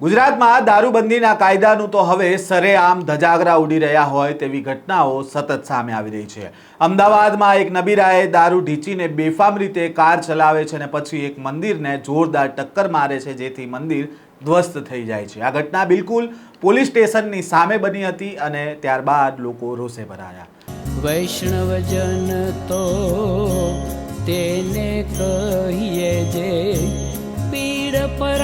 ગુજરાતમાં દારૂબંધીના કાયદાનું તો હવે સરેઆમ ધજાગરા ઉડી રહ્યા હોય તેવી ઘટનાઓ સતત સામે આવી રહી છે. અમદાવાદમાં એક નબીરાએ દારૂ ઢીંચીને બેફામ રીતે કાર ચલાવે છે અને પછી એક મંદિરને જોરદાર ટક્કર મારે છે જેથી મંદિર ધ્વસ્ત થઈ જાય છે. આ ઘટના બિલકુલ પોલીસ સ્ટેશનની સામે બની હતી અને ત્યારબાદ લોકો રોષે ભરાયા. વૈષ્ણવજન તો તેને કહીએ જે પીડ પરાઈ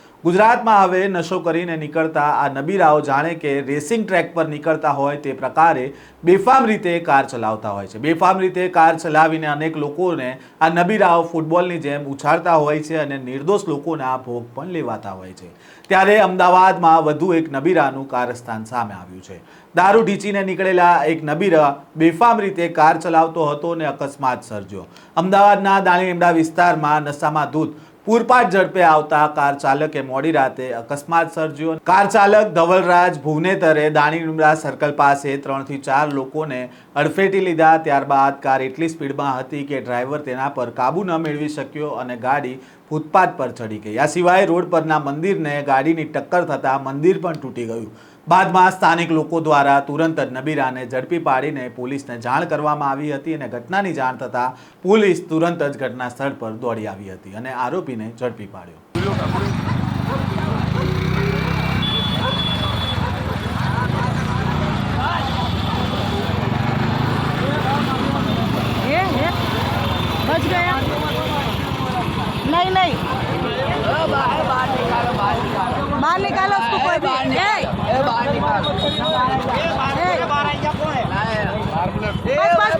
ગુજરાતમાં હવે નશો કરીને નીકળતા આ નબીરાઓ જાણે કે રેસિંગ ટ્રેક પર નીકળતા હોય તે પ્રકારે બેફામ રીતે કાર ચલાવતા હોય છે. બેફામ રીતે કાર ચલાવીને અનેક લોકોને આ નબીરાઓ ફૂટબોલની જેમ ઉછાળતા હોય છે અને નિર્દોષ લોકોના ભોગ પણ લેવાતા હોય છે. ત્યારે અમદાવાદમાં વધુ એક નબીરાનું કારસ્થાન સામે આવ્યું છે. દારૂ ઢીંચીને નીકળેલા એક નબીરા બેફામ રીતે કાર ચલાવતો હતો અને અકસ્માત સર્જ્યો. અમદાવાદના દાણીલીમડા વિસ્તારમાં નશામાં ધૂત પૂરપાટ ઝડપે આવતા કાર ચાલકે મોડી રાતે અકસ્માત સર્જ્યો. કાર ચાલક ધવલરાજ ભુવનેતરે દાણીડુમરા સર્કલ પાસે ત્રણથી ચાર લોકોને અડફેટી લીધા. ત્યારબાદ કાર એટલી સ્પીડમાં હતી કે ડ્રાઈવર તેના પર કાબુ ન મેળવી શક્યો અને ગાડી ફૂટપાથ પર ચડી ગઈ આ સિવાય રોડ પરના મંદિરને ગાડીની ટક્કર થતાં મંદિર પણ તૂટી ગયું બાદમાં સ્થાનિક લોકો દ્વારા તુરંત જ નબીરાને ઝડપી પાડીને પોલીસને જાણ કરવામાં આવી હતી અને ઘટનાની જાણ થતાં પોલીસ તુરંત જ ઘટના સ્થળ પર દોડી આવી હતી અને આરોપીને ઝડપી પાડ્યો ये ये बच गया नहीं नहीं बाहर निकालो उसको कोई भी ए, ए, बस बस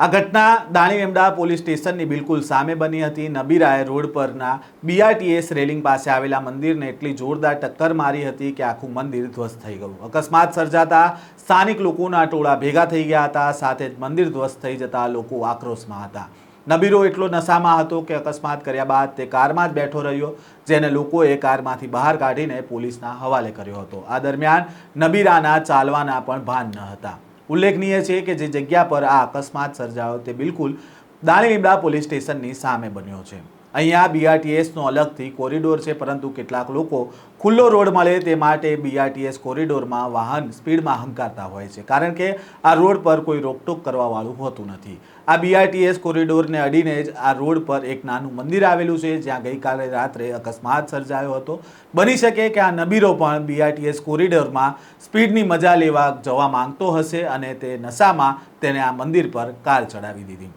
આ ઘટના દાણીવેમડા પોલીસ સ્ટેશનની બિલકુલ સામે બની હતી. નબીરાએ રોડ પરના બીઆરટીએસ રેલિંગ પાસે આવેલા મંદિરને એટલી જોરદાર ટક્કર મારી હતી કે આખું મંદિર ધ્વસ્ત થઈ ગયું. અકસ્માત સર્જાતા સ્થાનિક લોકોના ટોળા ભેગા થઈ ગયા હતા, સાથે જ મંદિર ધ્વસ્ત થઈ જતા લોકો આક્રોશમાં હતા. નબીરો એટલો નશામાં હતો કે અકસ્માત કર્યા બાદ તે કારમાં જ બેઠો રહ્યો, જેને લોકોએ કારમાંથી બહાર કાઢીને પોલીસના હવાલે કર્યો હતો. આ દરમિયાન નબીરાના ચાલવાના પણ ભાન ન હતા. ઉલ્લેખનીય છે કે જે જગ્યા પર આ અકસ્માત સર્જાયો તે બિલકુલ દાણીલીમડા પોલીસ સ્ટેશનની સામે બન્યો છે. અહીંયા બીઆરટીએસનો અલગથી કોરિડોર છે, પરંતુ કેટલાક લોકો ખુલ્લો રોડ મળે તે માટે બીઆરટીએસ કોરિડોરમાં વાહન સ્પીડમાં હંકારતા હોય છે, કારણ કે આ રોડ પર કોઈ રોકટોક કરવાવાળું હોતું નથી. આ બીઆરટીએસ કોરિડોરને અડીને જ આ રોડ પર એક નાનું મંદિર આવેલું છે, જ્યાં ગઈકાલે રાત્રે અકસ્માત સર્જાયો હતો. બની શકે કે આ નબીરો પણ બીઆરટીએસ કોરિડોરમાં સ્પીડની મજા લેવા જવા માંગતો હશે અને તે નશામાં તેને આ મંદિર પર કાર ચડાવી દીધી.